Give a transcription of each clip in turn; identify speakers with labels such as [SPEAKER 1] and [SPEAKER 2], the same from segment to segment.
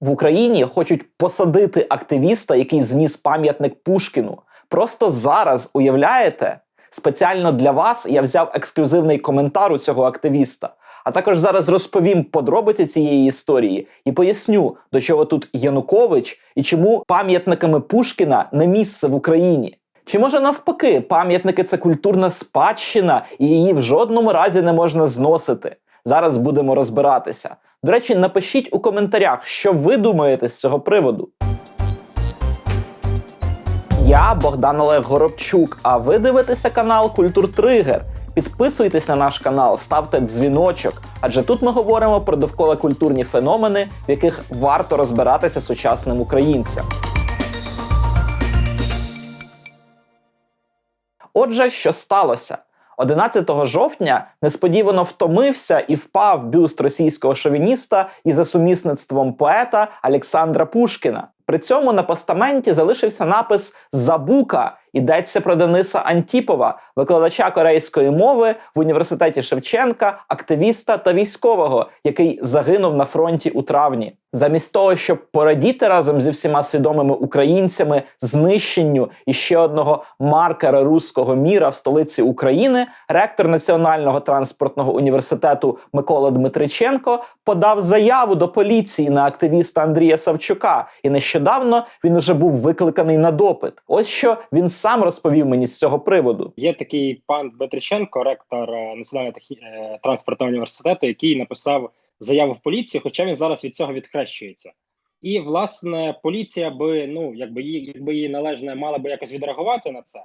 [SPEAKER 1] В Україні хочуть посадити активіста, який зніс пам'ятник Пушкіну. Просто зараз уявляєте? Спеціально для вас я взяв ексклюзивний коментар у цього активіста. А також зараз розповім подробиці цієї історії і поясню, до чого тут Янукович і чому пам'ятниками Пушкіна не місце в Україні. Чи може навпаки, пам'ятники це культурна спадщина, і її в жодному разі не можна зносити. Зараз будемо розбиратися. До речі, напишіть у коментарях, що ви думаєте з цього приводу. Я Богдан Олег Горобчук, а ви дивитеся канал Культур Тригер. Підписуйтесь на наш канал, ставте дзвіночок, адже тут ми говоримо про довкола культурні феномени, в яких варто розбиратися сучасним українцям. Отже, що сталося? 11 жовтня несподівано втомився і впав бюст російського шовініста і за сумісництвом поета Олександра Пушкіна. При цьому на постаменті залишився напис Забука. Йдеться про Дениса Антіпова, викладача корейської мови в університеті Шевченка, активіста та військового, який загинув на фронті у травні. Замість того, щоб порадіти разом зі всіма свідомими українцями знищенню іще одного маркера руського міра в столиці України, ректор Національного транспортного університету Микола Дмитриченко подав заяву до поліції на активіста Андрія Савчука, і нещодавно він уже був викликаний на допит. Ось що він сам розповів мені з цього приводу.
[SPEAKER 2] Є такий пан Дмитриченко, ректор е, Національного е, транспортного університету, який написав заяву в поліцію, хоча він зараз від цього відхрещується. І власне поліція би ну якби її якби її належне мала би якось відреагувати на це.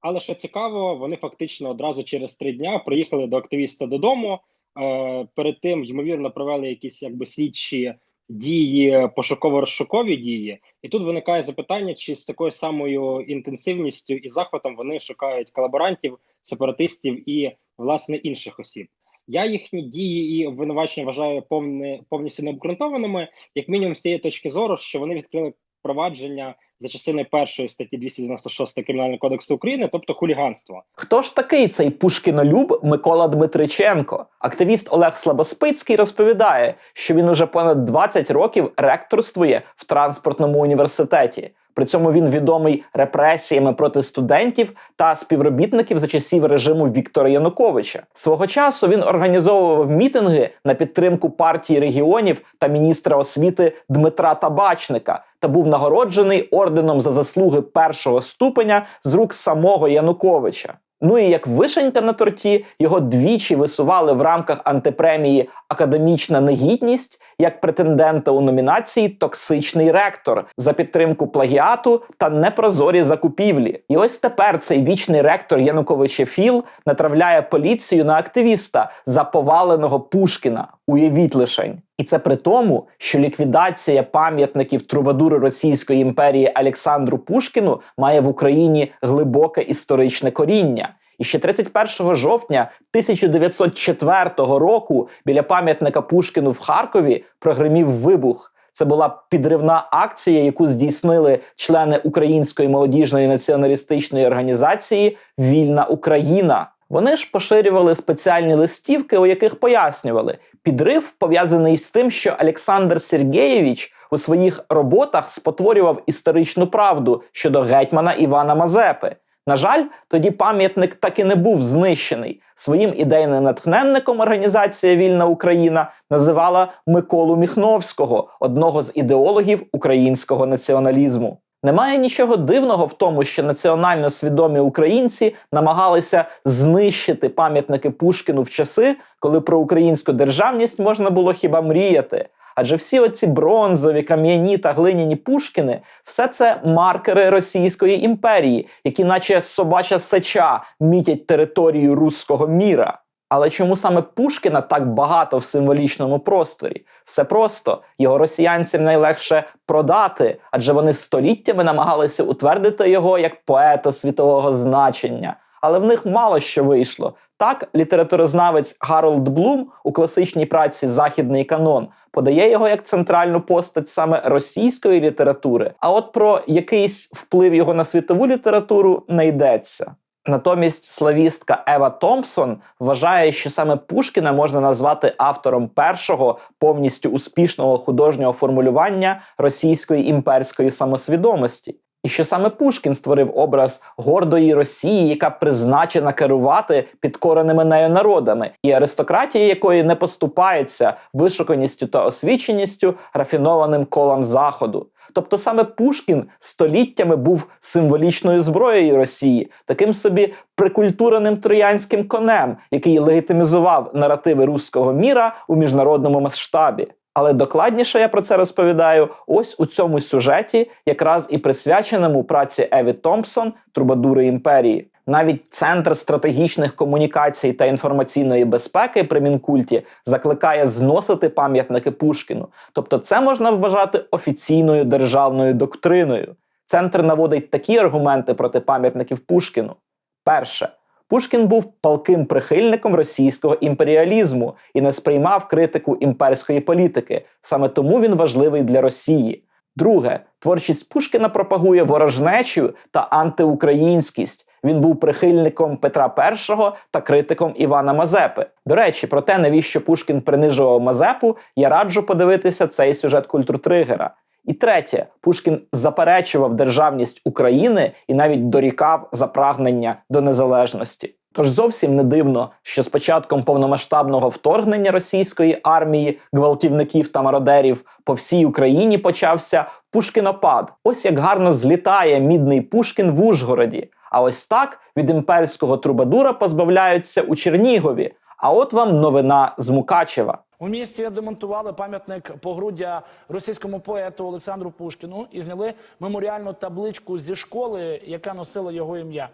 [SPEAKER 2] Але що цікаво, вони фактично одразу через три дня приїхали до активіста додому. Е, перед тим ймовірно провели якісь якби слідчі дії, пошуково-розшукові дії, і тут виникає запитання, чи з такою самою інтенсивністю і захватом вони шукають колаборантів, сепаратистів і власне інших осіб. Я їхні дії і обвинувачення вважаю повне повністю необґрунтованими, як мінімум з цієї точки зору, що вони відкрили провадження за частиною першої статті 296 кримінального кодексу України, тобто хуліганство.
[SPEAKER 1] Хто ж такий цей пушкінолюб Микола Дмитриченко? Активіст Олег Слабоспицький розповідає, що він уже понад 20 років ректорствує в транспортному університеті. При цьому він відомий репресіями проти студентів та співробітників за часів режиму Віктора Януковича. Свого часу він організовував мітинги на підтримку партії регіонів та міністра освіти Дмитра Табачника та був нагороджений орденом за заслуги першого ступеня з рук самого Януковича. Ну і як вишенька на торті, його двічі висували в рамках антипремії Академічна негідність як претендента у номінації Токсичний ректор за підтримку плагіату та непрозорі закупівлі. І ось тепер цей вічний ректор Януковича Філ натравляє поліцію на активіста за поваленого Пушкіна. Уявіть лишень. І це при тому, що ліквідація пам'ятників трубадуру Російської імперії Олександру Пушкіну має в Україні глибоке історичне коріння. І ще 31 жовтня 1904 року біля пам'ятника Пушкіну в Харкові прогримів вибух. Це була підривна акція, яку здійснили члени Української молодіжної націоналістичної організації Вільна Україна. Вони ж поширювали спеціальні листівки, у яких пояснювали, підрив пов'язаний з тим, що Олександр Сергєєвич у своїх роботах спотворював історичну правду щодо гетьмана Івана Мазепи. На жаль, тоді пам'ятник так і не був знищений. Своїм ідейним натхненником організація Вільна Україна називала Миколу Міхновського, одного з ідеологів українського націоналізму. Немає нічого дивного в тому, що національно свідомі українці намагалися знищити пам'ятники Пушкіну в часи, коли про українську державність можна було хіба мріяти. Адже всі оці бронзові, кам'яні та глиняні Пушкіни все це маркери Російської імперії, які, наче собача сеча, мітять територію руського міра. Але чому саме Пушкіна так багато в символічному просторі? Все просто його росіянцям найлегше продати, адже вони століттями намагалися утвердити його як поета світового значення. Але в них мало що вийшло. Так, літературознавець Гаролд Блум у класичній праці Західний канон подає його як центральну постать саме російської літератури. А от про якийсь вплив його на світову літературу не йдеться. Натомість славістка Ева Томпсон вважає, що саме Пушкіна можна назвати автором першого повністю успішного художнього формулювання російської імперської самосвідомості. І що саме Пушкін створив образ гордої Росії, яка призначена керувати підкореними нею народами, і аристократії якої не поступається вишуканістю та освіченістю рафінованим колам заходу. Тобто саме Пушкін століттями був символічною зброєю Росії, таким собі прикультуреним троянським конем, який легітимізував наративи руського міра у міжнародному масштабі. Але докладніше я про це розповідаю ось у цьому сюжеті, якраз і присвяченому праці Еві Томпсон Трубадури імперії. Навіть центр стратегічних комунікацій та інформаційної безпеки при мінкульті закликає зносити пам'ятники Пушкіну. Тобто, це можна вважати офіційною державною доктриною. Центр наводить такі аргументи проти пам'ятників Пушкіну. Перше. Пушкін був палким прихильником російського імперіалізму і не сприймав критику імперської політики. Саме тому він важливий для Росії. Друге, творчість Пушкіна пропагує ворожнечу та антиукраїнськість. Він був прихильником Петра І та критиком Івана Мазепи. До речі, про те, навіщо Пушкін принижував Мазепу, я раджу подивитися цей сюжет культуртригера. І третє, Пушкін заперечував державність України і навіть дорікав за прагнення до незалежності. Тож зовсім не дивно, що з початком повномасштабного вторгнення російської армії, гвалтівників та мародерів по всій Україні почався Пушкінопад. Ось як гарно злітає мідний Пушкін в Ужгороді. А ось так від імперського трубадура позбавляються у Чернігові. А от вам новина з Мукачева.
[SPEAKER 3] У місті демонтували пам'ятник погруддя російському поету Олександру Пушкіну і зняли меморіальну табличку зі школи, яка носила його ім'я.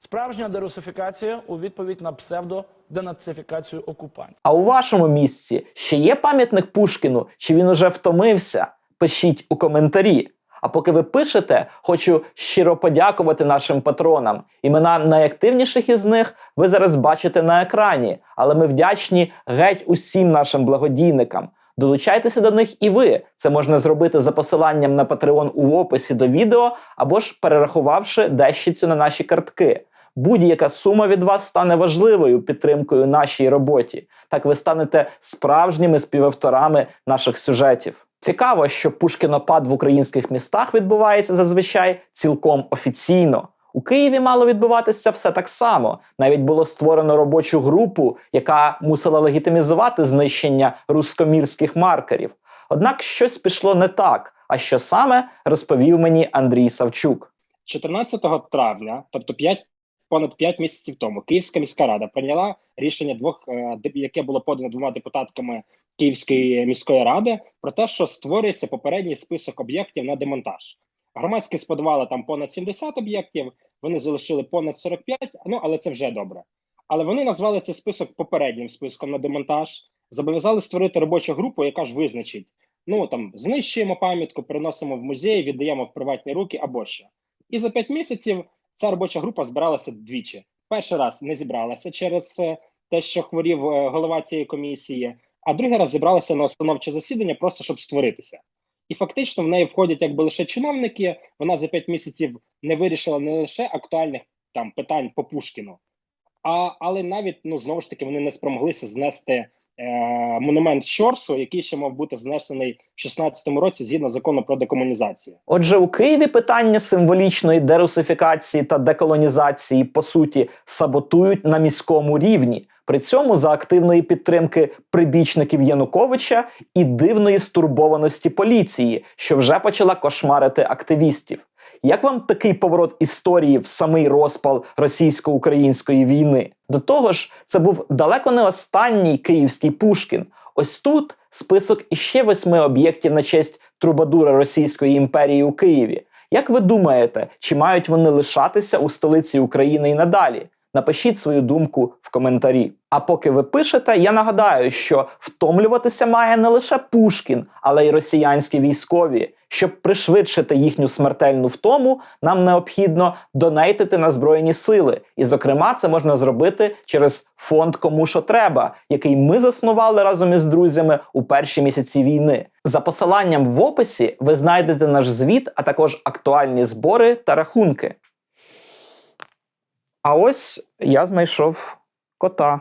[SPEAKER 3] Справжня дерусифікація у відповідь на псевдоденацифікацію окупантів.
[SPEAKER 1] А у вашому місці ще є пам'ятник Пушкіну? Чи він уже втомився? Пишіть у коментарі. А поки ви пишете, хочу щиро подякувати нашим патронам. Імена найактивніших із них ви зараз бачите на екрані, але ми вдячні геть усім нашим благодійникам. Долучайтеся до них і ви. Це можна зробити за посиланням на Patreon у описі до відео або ж перерахувавши дещицю на наші картки. Будь-яка сума від вас стане важливою підтримкою нашій роботі. Так ви станете справжніми співавторами наших сюжетів. Цікаво, що Пушкінопад в українських містах відбувається зазвичай цілком офіційно. У Києві мало відбуватися все так само. Навіть було створено робочу групу, яка мусила легітимізувати знищення рускомірських маркерів. Однак щось пішло не так. А що саме розповів мені Андрій Савчук.
[SPEAKER 2] 14 травня, тобто 5, понад 5 місяців тому, Київська міська рада прийняла рішення двох, е, яке було подано двома депутатками Київської міської ради, про те, що створюється попередній список об'єктів на демонтаж. Громадськість подавала там понад 70 об'єктів, вони залишили понад 45, ну але це вже добре. Але вони назвали цей список попереднім списком на демонтаж, зобов'язали створити робочу групу, яка ж визначить: ну там знищуємо пам'ятку, переносимо в музей, віддаємо в приватні руки або що. І за 5 місяців ця робоча група збиралася двічі. Перший раз не зібралася через е, те, що хворів е, голова цієї комісії, а другий раз зібралася на установче засідання, просто щоб створитися. І фактично в неї входять якби лише чиновники. Вона за 5 місяців не вирішила не лише актуальних там питань по Пушкіну, а але навіть ну знову ж таки вони не спромоглися знести монумент Щорсу, який ще мав бути знесений в 16-му році згідно закону про декомунізацію.
[SPEAKER 1] Отже, у Києві питання символічної дерусифікації та деколонізації по суті саботують на міському рівні. При цьому за активної підтримки прибічників Януковича і дивної стурбованості поліції, що вже почала кошмарити активістів. Як вам такий поворот історії в самий розпал російсько-української війни? До того ж, це був далеко не останній київський Пушкін. Ось тут список іще восьми об'єктів на честь трубадура Російської імперії у Києві. Як ви думаєте, чи мають вони лишатися у столиці України і надалі? Напишіть свою думку в коментарі. А поки ви пишете, я нагадаю, що втомлюватися має не лише Пушкін, але й росіянські військові. Щоб пришвидшити їхню смертельну втому, нам необхідно донейтити на збройні сили. І, зокрема, це можна зробити через фонд Кому що треба, який ми заснували разом із друзями у перші місяці війни. За посиланням в описі ви знайдете наш звіт, а також актуальні збори та рахунки. А ось я знайшов кота.